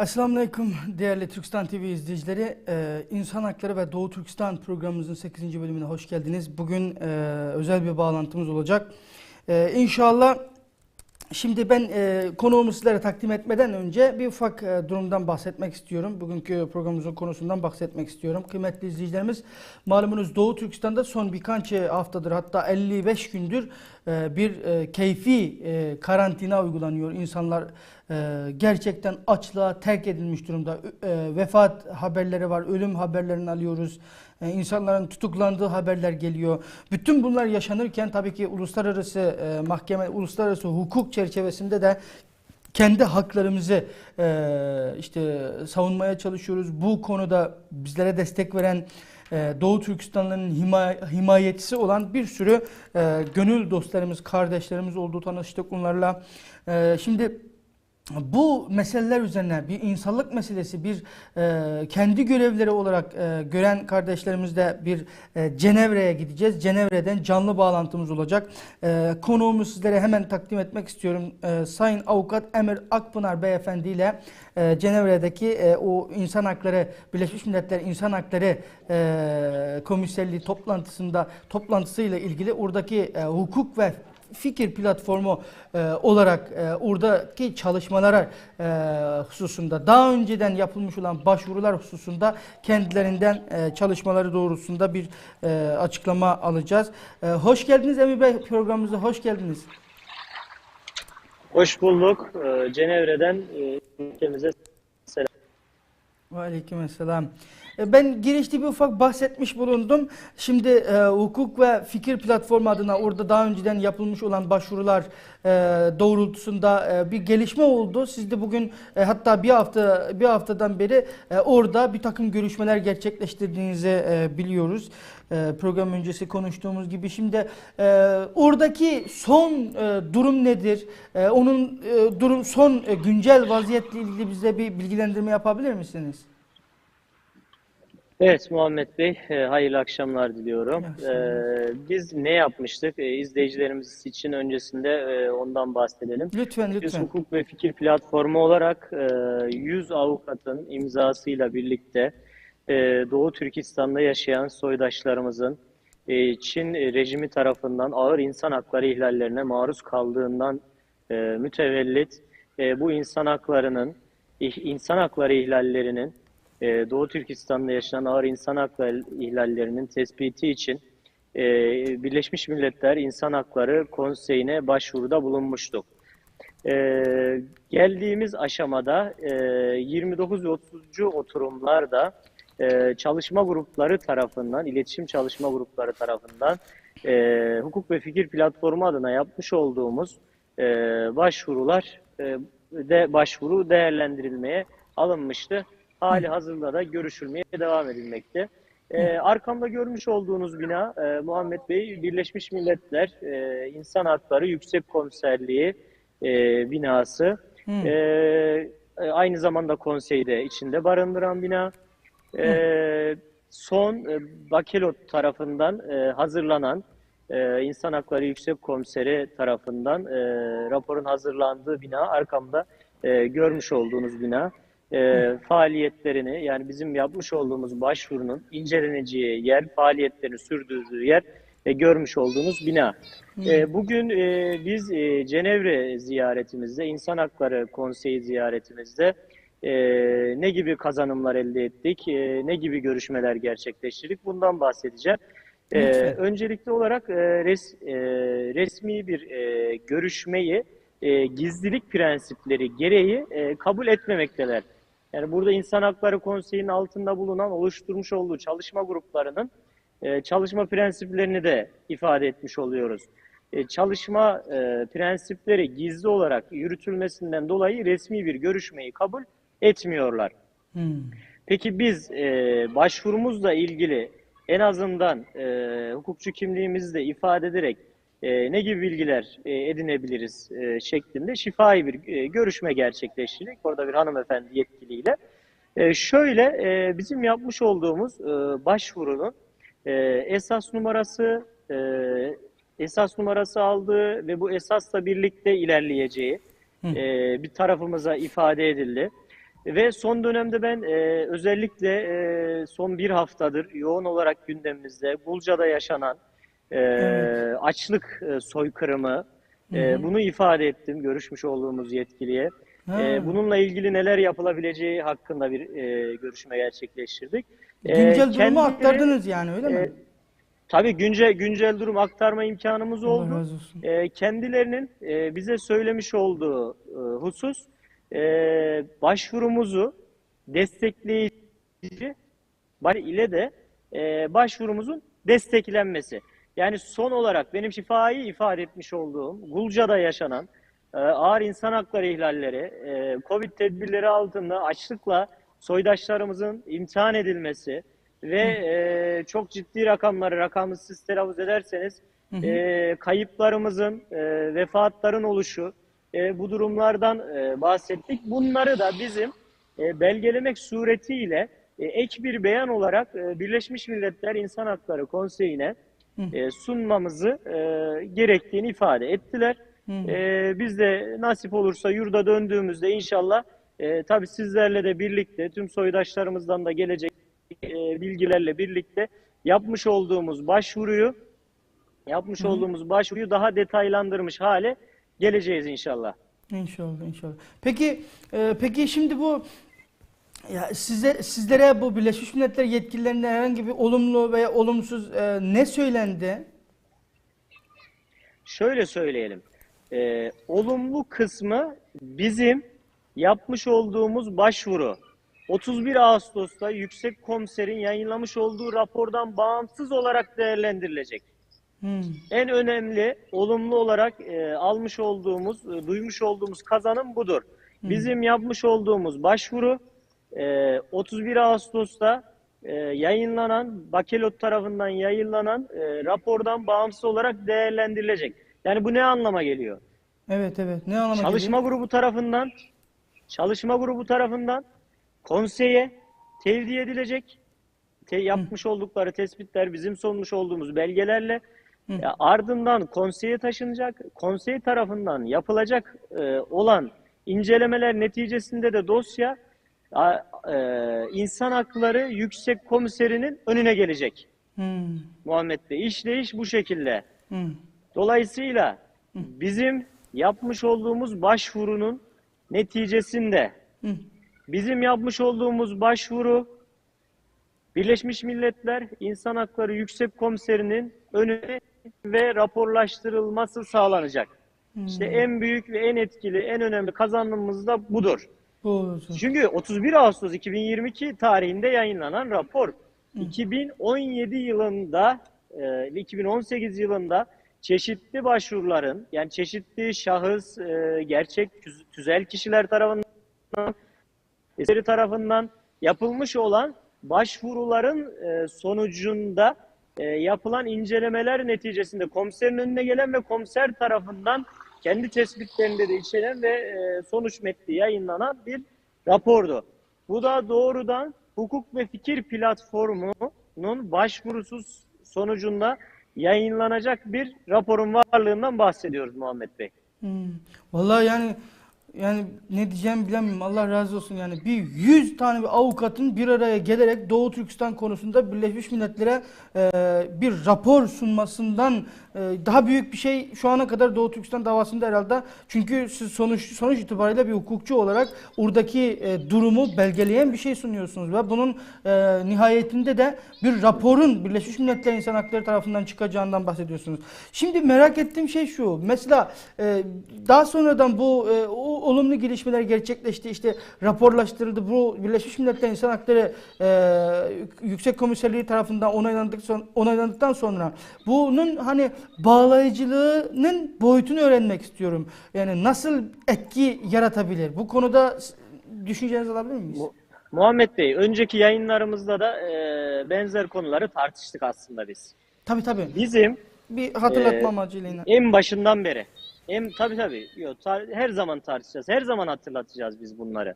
Esselamu Aleyküm değerli Türkistan TV izleyicileri. Ee, İnsan Hakları ve Doğu Türkistan programımızın 8. bölümüne hoş geldiniz. Bugün e, özel bir bağlantımız olacak. Ee, inşallah şimdi ben e, konuğumu sizlere takdim etmeden önce bir ufak e, durumdan bahsetmek istiyorum. Bugünkü programımızın konusundan bahsetmek istiyorum. Kıymetli izleyicilerimiz malumunuz Doğu Türkistan'da son birkaç e, haftadır hatta 55 gündür bir e, keyfi e, karantina uygulanıyor. İnsanlar e, gerçekten açlığa terk edilmiş durumda. E, vefat haberleri var, ölüm haberlerini alıyoruz. E, insanların tutuklandığı haberler geliyor. Bütün bunlar yaşanırken tabii ki uluslararası e, mahkeme, uluslararası hukuk çerçevesinde de kendi haklarımızı e, işte savunmaya çalışıyoruz. Bu konuda bizlere destek veren e, Doğu Türkistanlıların hima- himayetçisi olan bir sürü e, gönül dostlarımız, kardeşlerimiz olduğu tanıştık onlarla. E, şimdi bu meseleler üzerine bir insanlık meselesi, bir e, kendi görevleri olarak e, gören kardeşlerimizle bir e, Cenevre'ye gideceğiz. Cenevre'den canlı bağlantımız olacak. E, konuğumu sizlere hemen takdim etmek istiyorum. E, Sayın Avukat Emir Akpınar Beyefendi ile e, Cenevre'deki e, o insan hakları, Birleşmiş Milletler İnsan Hakları e, Komiserliği toplantısında toplantısıyla ilgili oradaki e, hukuk ve fikir platformu e, olarak e, oradaki çalışmalara e, hususunda daha önceden yapılmış olan başvurular hususunda kendilerinden e, çalışmaları doğrultusunda bir e, açıklama alacağız. E, hoş geldiniz Emir Bey programımıza hoş geldiniz. Hoş bulduk. Ee, Cenevre'den e, ülkemize selam. Ve aleykümselam. E, Ben girişte bir ufak bahsetmiş bulundum. Şimdi e, hukuk ve fikir platformu adına orada daha önceden yapılmış olan başvurular e, doğrultusunda e, bir gelişme oldu. Siz de bugün e, hatta bir hafta bir haftadan beri e, orada bir takım görüşmeler gerçekleştirdiğinizi e, biliyoruz. E, program öncesi konuştuğumuz gibi şimdi e, oradaki son e, durum nedir? E, onun e, durum son e, güncel vaziyetle ilgili bize bir bilgilendirme yapabilir misiniz? Evet Muhammed Bey, e, hayırlı akşamlar diliyorum. Ee, biz ne yapmıştık? E, izleyicilerimiz için öncesinde e, ondan bahsedelim. Lütfen Biz lütfen. hukuk ve fikir platformu olarak e, 100 avukatın imzasıyla birlikte e, Doğu Türkistan'da yaşayan soydaşlarımızın e, Çin rejimi tarafından ağır insan hakları ihlallerine maruz kaldığından e, mütevellit e, bu insan haklarının insan hakları ihlallerinin e, Doğu Türkistan'da yaşanan ağır insan hakları ihlallerinin tespiti için e, Birleşmiş Milletler İnsan Hakları Konseyi'ne başvuruda bulunmuştuk. Ee, geldiğimiz aşamada e, 29 ve 30. oturumlarda e, çalışma grupları tarafından, iletişim çalışma grupları tarafından e, hukuk ve fikir platformu adına yapmış olduğumuz e, başvurular e, de başvuru değerlendirilmeye alınmıştı. Hali hazırda da görüşülmeye devam edilmekte. E, arkamda görmüş olduğunuz bina e, Muhammed Bey Birleşmiş Milletler e, İnsan Hakları Yüksek Komiserliği e, binası. E, e, aynı zamanda konseyde içinde barındıran bina. E, son e, Bakelot tarafından e, hazırlanan e, İnsan Hakları Yüksek Komiseri tarafından e, raporun hazırlandığı bina arkamda e, görmüş olduğunuz bina. E, faaliyetlerini yani bizim yapmış olduğumuz başvurunun inceleneceği yer, faaliyetlerini sürdürdüğü yer e, görmüş olduğunuz bina. E, bugün e, biz e, Cenevre ziyaretimizde, İnsan Hakları Konseyi ziyaretimizde e, ne gibi kazanımlar elde ettik, e, ne gibi görüşmeler gerçekleştirdik bundan bahsedeceğim. E, öncelikli olarak e, res, e, resmi bir e, görüşmeyi e, gizlilik prensipleri gereği e, kabul etmemekteler. Yani burada İnsan Hakları Konseyi'nin altında bulunan oluşturmuş olduğu çalışma gruplarının e, çalışma prensiplerini de ifade etmiş oluyoruz. E, çalışma e, prensipleri gizli olarak yürütülmesinden dolayı resmi bir görüşmeyi kabul etmiyorlar. Hmm. Peki biz e, başvurumuzla ilgili en azından e, hukukçu kimliğimizi de ifade ederek e, ne gibi bilgiler e, edinebiliriz e, şeklinde şifai bir e, görüşme gerçekleştirdik. Orada bir hanımefendi yetkiliyle. E, şöyle e, bizim yapmış olduğumuz e, başvurunun e, esas numarası, e, esas numarası aldığı ve bu esasla birlikte ilerleyeceği Hı. e, bir tarafımıza ifade edildi. Ve son dönemde ben e, özellikle e, son bir haftadır yoğun olarak gündemimizde Bulca'da yaşanan e, Evet. açlık e, soykırımı e, bunu ifade ettim görüşmüş olduğumuz yetkiliye. Ha. E, bununla ilgili neler yapılabileceği hakkında bir e, görüşme gerçekleştirdik. E, Güncel durumu kendileri- aktardınız yani öyle mi? e, Tabii güncel güncel durum aktarma imkanımız oldu. E, kendilerinin e, bize söylemiş olduğu e, husus e, başvurumuzu destekleyici ile de e, başvurumuzun desteklenmesi. Yani son olarak benim şifayı ifade etmiş olduğum Gulca'da yaşanan e, ağır insan hakları ihlalleri, e, Covid tedbirleri altında açlıkla soydaşlarımızın imtihan edilmesi ve e, çok ciddi rakamları, rakamı siz telaffuz ederseniz e, kayıplarımızın, e, vefatların oluşu, e, bu durumlardan e, bahsettik. Bunları da bizim e, belgelemek suretiyle e, ek bir beyan olarak e, Birleşmiş Milletler İnsan Hakları Konseyi'ne. E, sunmamızı e, gerektiğini ifade ettiler. Hı. E, biz de nasip olursa yurda döndüğümüzde inşallah e, tabii sizlerle de birlikte tüm soydaşlarımızdan da gelecek e, bilgilerle birlikte yapmış olduğumuz başvuruyu yapmış hı. olduğumuz başvuruyu daha detaylandırmış hale geleceğiz inşallah. İnşallah inşallah. Peki e, peki şimdi bu ya size sizlere bu Birleşmiş Milletler yetkililerinden herhangi bir olumlu veya olumsuz e, ne söylendi? Şöyle söyleyelim. Ee, olumlu kısmı bizim yapmış olduğumuz başvuru. 31 Ağustos'ta Yüksek Komiser'in yayınlamış olduğu rapordan bağımsız olarak değerlendirilecek. Hmm. En önemli olumlu olarak e, almış olduğumuz, e, duymuş olduğumuz kazanım budur. Bizim yapmış olduğumuz başvuru e, 31 Ağustos'ta e, yayınlanan, Bakelot tarafından yayınlanan e, rapordan bağımsız olarak değerlendirilecek. Yani bu ne anlama geliyor? Evet evet. Ne anlama Çalışma geliyor? grubu tarafından çalışma grubu tarafından konseye tevdi edilecek. Te- yapmış oldukları tespitler bizim sunmuş olduğumuz belgelerle Hı. e, ardından konseye taşınacak. Konsey tarafından yapılacak e, olan incelemeler neticesinde de dosya insan hakları yüksek komiserinin önüne gelecek. Hmm. Muhammed Bey işleyiş bu şekilde. Hmm. Dolayısıyla bizim yapmış olduğumuz başvurunun neticesinde Hmm. bizim yapmış olduğumuz başvuru Birleşmiş Milletler İnsan Hakları Yüksek Komiserinin önüne ve raporlaştırılması sağlanacak. İşte en büyük ve en etkili, en önemli kazanımımız da budur. Olsun. Çünkü 31 Ağustos 2022 tarihinde yayınlanan rapor 2017 yılında ve 2018 yılında çeşitli başvuruların yani çeşitli şahıs, e, gerçek tüz- tüzel kişiler tarafından eseri tarafından yapılmış olan başvuruların e, sonucunda e, yapılan incelemeler neticesinde komiserin önüne gelen ve komiser tarafından kendi tespitlerinde de içeren ve e, sonuç metni yayınlanan bir rapordu. Bu da doğrudan hukuk ve fikir platformunun başvurusu sonucunda yayınlanacak bir raporun varlığından bahsediyoruz Muhammed Bey. Hmm. Vallahi yani yani ne diyeceğimi bilemiyorum. Allah razı olsun yani. Bir 100 tane bir avukatın bir araya gelerek Doğu Türkistan konusunda Birleşmiş Milletler'e e, bir rapor sunmasından e, daha büyük bir şey şu ana kadar Doğu Türkistan davasında herhalde. Çünkü siz sonuç sonuç itibariyle bir hukukçu olarak oradaki e, durumu belgeleyen bir şey sunuyorsunuz ve bunun e, nihayetinde de bir raporun Birleşmiş Milletler İnsan Hakları tarafından çıkacağından bahsediyorsunuz. Şimdi merak ettiğim şey şu. Mesela e, daha sonradan bu e, o olumlu gelişmeler gerçekleşti. İşte raporlaştırıldı. Bu Birleşmiş Milletler İnsan Hakları e, Yüksek Komiserliği tarafından onaylandık son- onaylandıktan sonra bunun hani bağlayıcılığının boyutunu öğrenmek istiyorum. Yani nasıl etki yaratabilir? Bu konuda düşüncelerinizi alabilir miyiz? Mu- Muhammed Bey, önceki yayınlarımızda da e, benzer konuları tartıştık aslında biz. Tabii tabii. Bizim Bir hatırlatma Ee, amacıyla en başından beri, en tabii tabii, yo, tar- her zaman tartışacağız, her zaman hatırlatacağız biz bunları.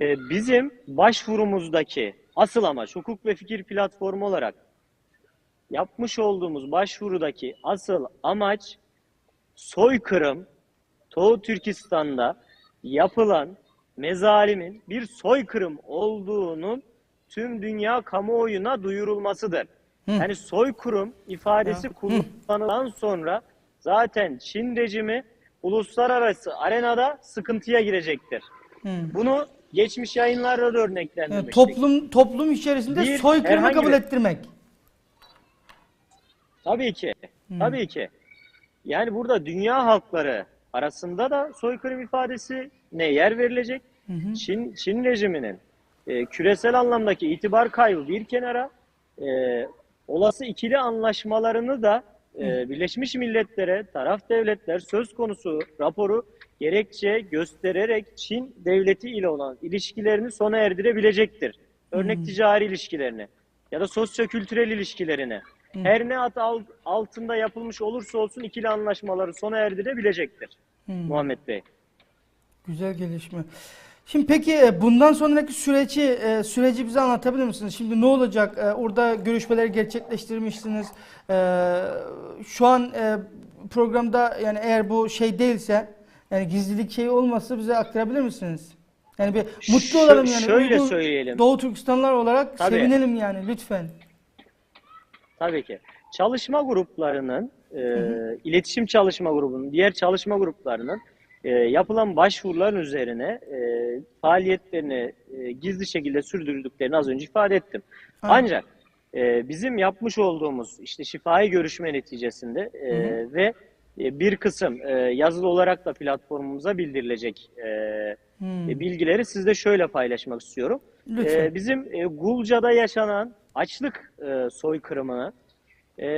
E, bizim başvurumuzdaki asıl amaç hukuk ve fikir platformu olarak yapmış olduğumuz başvurudaki asıl amaç soykırım Doğu Türkistan'da yapılan mezalimin bir soykırım olduğunun tüm dünya kamuoyuna duyurulmasıdır. Hı. Yani soykırım ifadesi kullanılan sonra zaten Çin rejimi uluslararası arenada sıkıntıya girecektir. Hı. Bunu geçmiş yayınlarda da Yani örneklendirmiştik. toplum toplum içerisinde Bir, soykırımı kabul bir- ettirmek. Tabii ki. Hmm. Tabii ki. Yani burada dünya halkları arasında da soykırım ifadesi ne yer verilecek? Hı hı. Çin Çin rejiminin e, küresel anlamdaki itibar kaybı bir kenara e, olası ikili anlaşmalarını da e, Birleşmiş Milletler'e taraf devletler söz konusu raporu gerekçe göstererek Çin devleti ile olan ilişkilerini sona erdirebilecektir. Örnek ticari ilişkilerini ya da sosyo-kültürel ilişkilerini. Her ne al- altında yapılmış olursa olsun ikili anlaşmaları sona erdirebilecektir. Hı. Muhammed Bey. Güzel gelişme. Şimdi peki e, bundan sonraki süreci e, süreci bize anlatabilir misiniz? Şimdi ne olacak? E, Orada görüşmeleri gerçekleştirmişsiniz. Şu an programda yani eğer bu şey değilse yani gizlilik şeyi olmazsa bize aktarabilir misiniz? Yani bir mutlu olalım yani. şöyle Uygur söyleyelim. Doğu Türkistanlar olarak Tabii. sevinelim yani lütfen. Tabii ki. Çalışma gruplarının, e, iletişim çalışma grubunun, diğer çalışma gruplarının e, yapılan başvuruların üzerine e, faaliyetlerini e, gizli şekilde sürdürdüklerini az önce ifade ettim. Aynen. Ancak e, bizim yapmış olduğumuz işte şifai görüşme neticesinde e, ve e, bir kısım e, yazılı olarak da platformumuza bildirilecek e, Hmm. e, bilgileri sizle şöyle paylaşmak istiyorum. Lütfen. Ee, bizim e, Gulca'da yaşanan açlık e, soykırımını, e,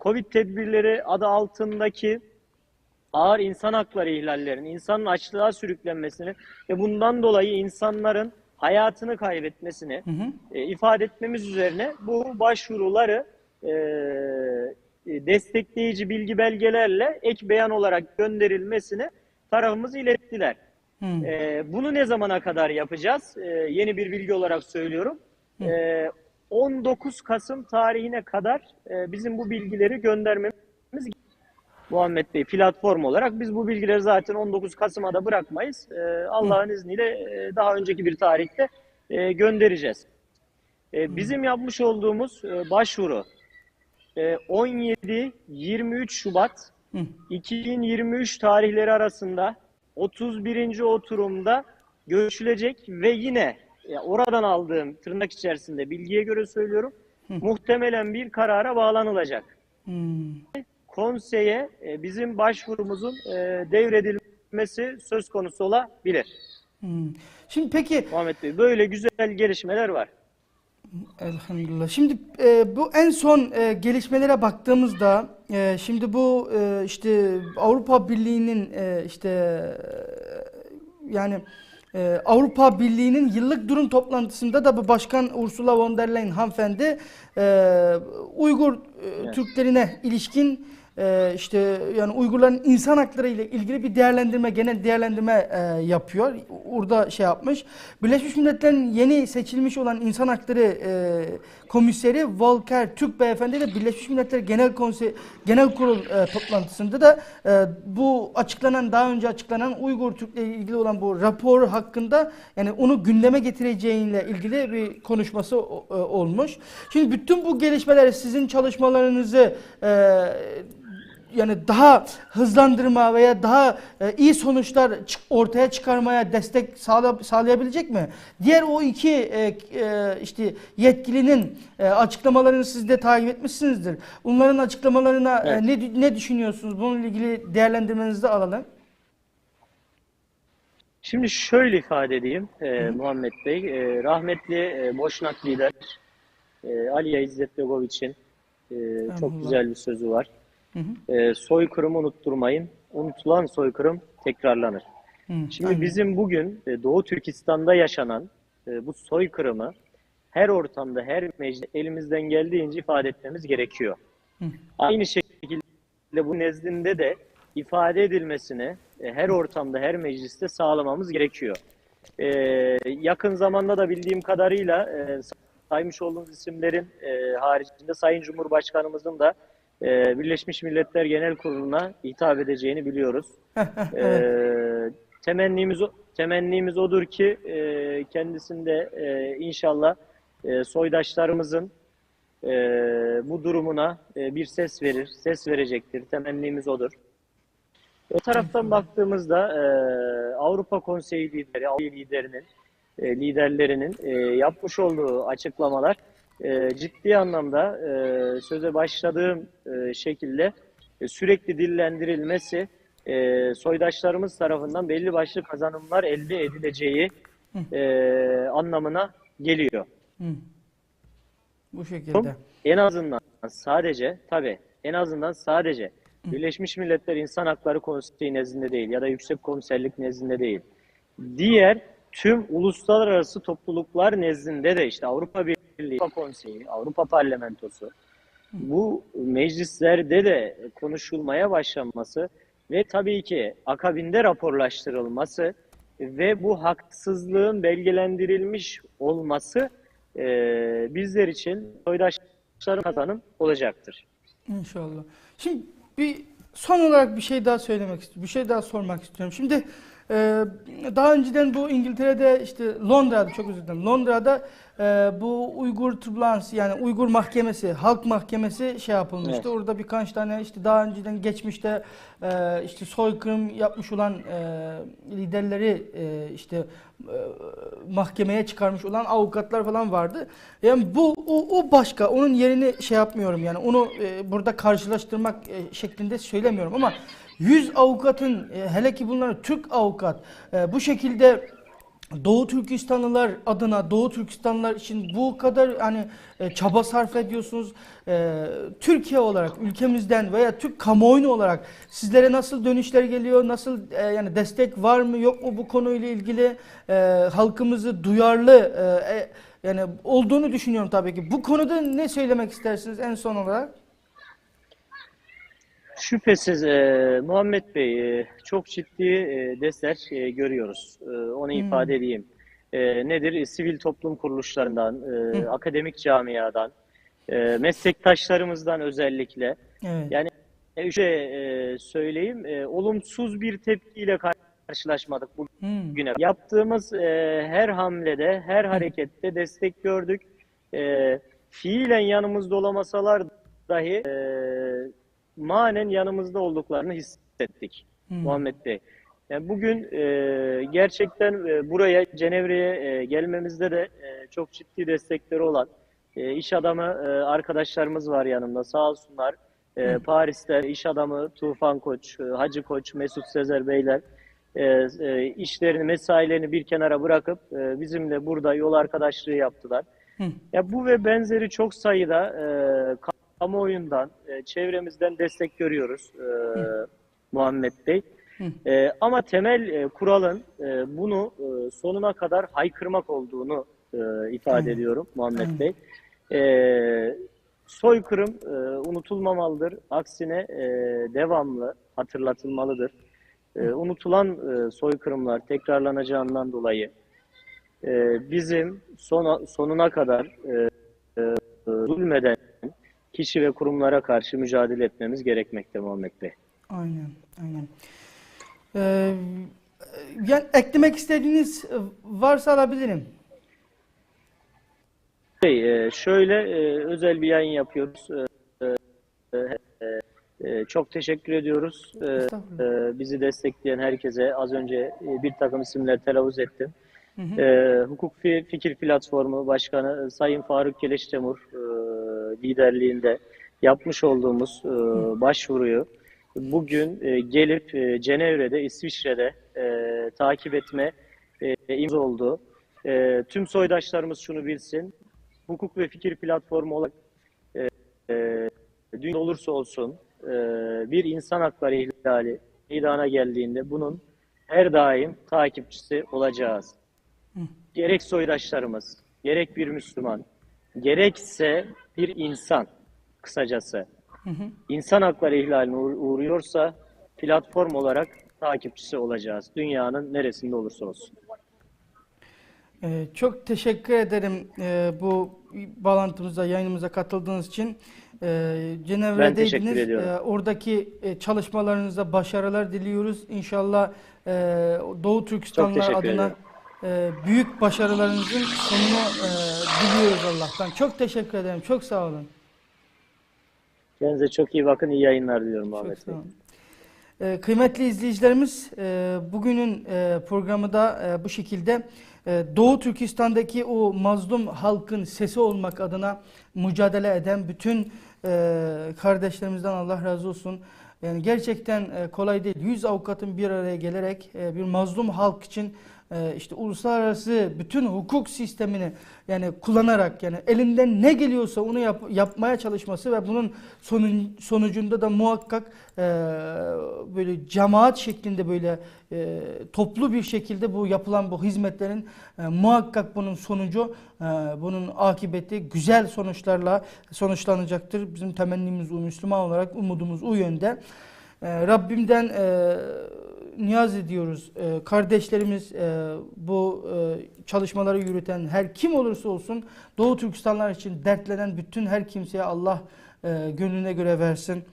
Covid tedbirleri adı altındaki ağır insan hakları ihlallerini, insanın açlığa sürüklenmesini ve bundan dolayı insanların hayatını kaybetmesini Hı hı. e, ifade etmemiz üzerine bu başvuruları e, e, destekleyici bilgi belgelerle ek beyan olarak gönderilmesini tarafımız ilettiler. Hı. Ee, bunu ne zamana kadar yapacağız? Ee, yeni bir bilgi olarak söylüyorum. Ee, 19 Kasım tarihine kadar e, bizim bu bilgileri göndermemiz Muhammed Bey platform olarak biz bu bilgileri zaten 19 Kasım'a da bırakmayız. Ee, Allah'ın izniyle e, daha önceki bir tarihte e, göndereceğiz. E, bizim yapmış olduğumuz e, başvuru e, 17-23 Şubat Hı. 2023 tarihleri arasında 31. oturumda görüşülecek ve yine ya oradan aldığım tırnak içerisinde bilgiye göre söylüyorum muhtemelen bir karara bağlanılacak. Hmm. Konseye e, bizim başvurumuzun e, devredilmesi söz konusu olabilir. Hmm. Şimdi peki Muhammed Bey böyle güzel gelişmeler var. Elhamdülillah. Şimdi e, bu en son e, gelişmelere baktığımızda e, şimdi bu e, işte Avrupa Birliği'nin e, işte e, yani e, Avrupa Birliği'nin yıllık durum toplantısında da bu Başkan Ursula von der Leyen hanımefendi e, Uygur e, Evet. Türklerine ilişkin e, işte yani Uygurların insan hakları ile ilgili bir değerlendirme, genel değerlendirme e, yapıyor. Orada şey yapmış. Birleşmiş Milletler'in yeni seçilmiş olan insan hakları e, komiseri Volker Türk beyefendi de Birleşmiş Milletler Genel Konsey Genel Kurul e, toplantısında da e, bu açıklanan daha önce açıklanan Uygur Türk'le ilgili olan bu rapor hakkında yani onu gündeme getireceğiyle ilgili bir konuşması e, olmuş. Şimdi bütün bu gelişmeler sizin çalışmalarınızı e, yani daha hızlandırma veya daha e, iyi sonuçlar ortaya çıkarmaya destek sağla- sağlayabilecek mi? Diğer o iki e, e, işte yetkilinin e, açıklamalarını siz de takip etmişsinizdir. Onların açıklamalarına e, Evet. ne ne düşünüyorsunuz? Bununla ilgili değerlendirmenizi de alalım. Şimdi şöyle ifade edeyim e, Muhammed Bey. E, rahmetli e, Boşnak lider e, Aliye İzzet Begoviç'in e, çok güzel bir sözü var. Hı hı. E, soykırımı unutturmayın. Unutulan soykırım tekrarlanır. Hı, Şimdi aynen. bizim bugün e, Doğu Türkistan'da yaşanan e, bu soykırımı her ortamda, her mecliste elimizden geldiğince ifade etmemiz gerekiyor. Hı. Aynı şekilde bu nezdinde de ifade edilmesini e, her ortamda, her mecliste sağlamamız gerekiyor. E, yakın zamanda da bildiğim kadarıyla e, saymış olduğunuz isimlerin e, haricinde Sayın Cumhurbaşkanımızın da e, Birleşmiş Milletler Genel Kurulu'na hitap edeceğini biliyoruz. Ee, temennimiz temennimiz odur ki e, kendisinde e, inşallah e, soydaşlarımızın e, bu durumuna e, bir ses verir, ses verecektir. Temennimiz odur. O taraftan baktığımızda e, Avrupa Konseyi lideri, Avrupa liderinin, e, liderlerinin e, yapmış olduğu açıklamalar e, ciddi anlamda e, söze başladığım e, şekilde e, sürekli dillendirilmesi e, soydaşlarımız tarafından belli başlı kazanımlar elde edileceği e, anlamına geliyor. Hı. Bu şekilde. En azından sadece tabii en azından sadece Birleşmiş Milletler İnsan Hakları Konseyi nezdinde değil ya da Yüksek Komiserlik nezdinde değil. Diğer tüm uluslararası topluluklar nezdinde de işte Avrupa Birliği, Avrupa Konseyi, Avrupa Parlamentosu bu meclislerde de konuşulmaya başlanması ve tabii ki akabinde raporlaştırılması ve bu haksızlığın belgelendirilmiş olması e, bizler için soydaşların kazanım olacaktır. İnşallah. Şimdi bir son olarak bir şey daha söylemek istiyorum. Bir şey daha sormak istiyorum. Şimdi e, daha önceden bu İngiltere'de işte Londra'da çok özür dilerim. Londra'da e, bu Uygur Tribunals yani Uygur Mahkemesi, Halk Mahkemesi şey yapılmıştı. Evet. Orada birkaç tane işte daha önceden geçmişte e, işte soykırım yapmış olan e, liderleri e, işte e, mahkemeye çıkarmış olan avukatlar falan vardı. Yani bu o, o başka. Onun yerini şey yapmıyorum yani onu e, burada karşılaştırmak e, şeklinde söylemiyorum ama 100 avukatın e, hele ki bunlar Türk avukat e, bu şekilde Doğu Türkistanlılar adına Doğu Türkistanlılar için bu kadar hani e, çaba sarf ediyorsunuz. E, Türkiye olarak ülkemizden veya Türk kamuoyu olarak sizlere nasıl dönüşler geliyor? Nasıl e, yani destek var mı yok mu bu konuyla ilgili? E, halkımızı duyarlı e, e, yani olduğunu düşünüyorum tabii ki. Bu konuda ne söylemek istersiniz en son olarak? Şüphesiz e, Muhammed Bey e, çok ciddi e, destek e, görüyoruz. E, onu Hmm. ifade edeyim. E, nedir? E, sivil toplum kuruluşlarından, e, Hı. akademik camiadan, e, meslektaşlarımızdan özellikle. Evet. Yani e, şöyle e, söyleyeyim, e, olumsuz bir tepkiyle karşılaşmadık Hmm. bugüne. Yaptığımız e, her hamlede, her harekette destek gördük. E, fiilen yanımızda olamasalar dahi e, manen yanımızda olduklarını hissettik Hmm. Muhammed Bey. Yani bugün e, gerçekten e, buraya Cenevre'ye e, gelmemizde de e, çok ciddi destekleri olan e, iş adamı e, arkadaşlarımız var yanımda sağ olsunlar. E, Hı. Paris'te iş adamı Tufan Koç, e, Hacı Koç, Mesut Sezer Beyler e, e, işlerini, mesailerini bir kenara bırakıp e, bizimle burada yol arkadaşlığı yaptılar. Hı. Ya bu ve benzeri çok sayıda e, kamuoyundan, e, çevremizden destek görüyoruz e, Muhammed Bey. Hı. E, ama temel e, kuralın e, bunu e, sonuna kadar haykırmak olduğunu e, ifade Hı. ediyorum Muhammed Hı. Bey. E, soykırım e, unutulmamalıdır. Aksine e, devamlı hatırlatılmalıdır. E, unutulan e, soykırımlar tekrarlanacağından dolayı e, bizim sona, sonuna kadar e, e, zulmeden kişi ve kurumlara karşı mücadele etmemiz gerekmekte Muhammed Bey. Aynen, aynen. Ee, yani eklemek istediğiniz varsa alabilirim. Bey, e, şöyle e, özel bir yayın yapıyoruz. E, çok teşekkür ediyoruz. Bizi destekleyen herkese az önce bir takım isimler telaffuz ettim. Hı hı. Hukuk Fi- Fikir Platformu Başkanı Sayın Faruk Keleş Temur e, liderliğinde yapmış olduğumuz e, başvuruyu bugün e, gelip e, Cenevre'de, İsviçre'de e, takip etme e, imza oldu. E, tüm soydaşlarımız şunu bilsin. Hukuk ve Fikir Platformu olarak e, e, dünya olursa olsun e, bir insan hakları ihlali meydana geldiğinde bunun her daim takipçisi olacağız. Gerek soydaşlarımız, gerek bir Müslüman, gerekse bir insan kısacası Hı hı. insan hakları ihlaline uğ- uğruyorsa platform olarak takipçisi olacağız. Dünyanın neresinde olursa olsun. Ee, çok teşekkür ederim ee, bu bağlantımıza, yayınımıza katıldığınız için. E, Ben Cenevre'deydiniz. ediyorum. Oradaki e, çalışmalarınızda başarılar diliyoruz. İnşallah e, Doğu Türkistanlar adına ederim. E, büyük başarılarınızın sonunu e, diliyoruz Allah'tan. Çok teşekkür ederim. Çok sağ olun. Kendinize çok iyi bakın. iyi yayınlar diliyorum Ahmet Bey. Ee, Kıymetli izleyicilerimiz, e, bugünün e, programı da e, bu şekilde e, Doğu Türkistan'daki o mazlum halkın sesi olmak adına mücadele eden bütün e, kardeşlerimizden Allah razı olsun. Yani gerçekten e, kolay değil. 100 avukatın bir araya gelerek e, bir mazlum halk için e, işte uluslararası bütün hukuk sistemini yani kullanarak yani elinden ne geliyorsa onu yap- yapmaya çalışması ve bunun sonun, sonucunda da muhakkak e, böyle cemaat şeklinde böyle e, toplu bir şekilde bu yapılan bu hizmetlerin e, muhakkak bunun sonucu e, bunun akıbeti güzel sonuçlarla sonuçlanacaktır. Bizim temennimiz o Müslüman olarak umudumuz o yönde. E, Rabbimden e, niyaz ediyoruz. E, kardeşlerimiz e, bu e, çalışmaları yürüten her kim olursa olsun Doğu Türkistanlar için dertlenen bütün her kimseye Allah e, gönlüne göre versin.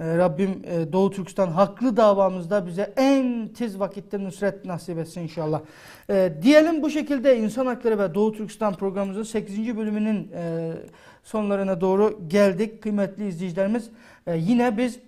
E, Rabbim e, Doğu Türkistan haklı davamızda bize en tez vakitte nusret nasip etsin inşallah. E, diyelim bu şekilde İnsan Hakları ve Doğu Türkistan programımızın 8. bölümünün e, sonlarına doğru geldik kıymetli izleyicilerimiz. E, yine biz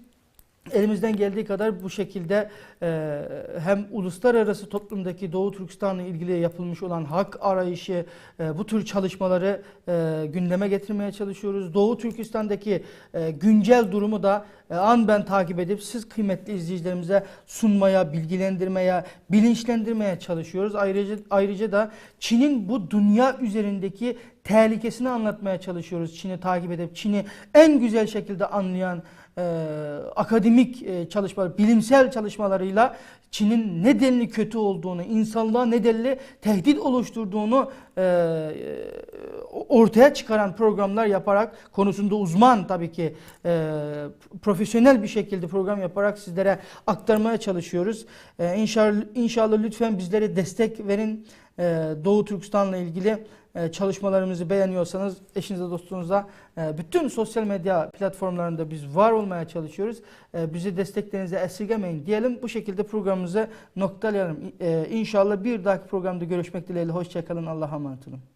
Elimizden geldiği kadar bu şekilde e, hem uluslararası toplumdaki Doğu Türkistan'la ilgili yapılmış olan hak arayışı, e, bu tür çalışmaları e, gündeme getirmeye çalışıyoruz. Doğu Türkistan'daki e, güncel durumu da e, an ben takip edip siz kıymetli izleyicilerimize sunmaya, bilgilendirmeye, bilinçlendirmeye çalışıyoruz. Ayrıca, ayrıca da Çin'in bu dünya üzerindeki tehlikesini anlatmaya çalışıyoruz. Çin'i takip edip Çin'i en güzel şekilde anlayan e, akademik e, çalışmalar, bilimsel çalışmalarıyla Çin'in ne denli kötü olduğunu, insanlığa ne denli tehdit oluşturduğunu e, e, ortaya çıkaran programlar yaparak konusunda uzman tabii ki e, profesyonel bir şekilde program yaparak sizlere aktarmaya çalışıyoruz. E, inşallah, inşallah lütfen bizlere destek verin. E, Doğu Türkistan'la ilgili e, çalışmalarımızı beğeniyorsanız eşinize dostunuza e, bütün sosyal medya platformlarında biz var olmaya çalışıyoruz. E, Bizi desteklerinizi esirgemeyin diyelim. Bu şekilde programımızı noktalayalım. İnşallah bir dahaki programda görüşmek dileğiyle. Hoşçakalın. Allah'a emanet olun.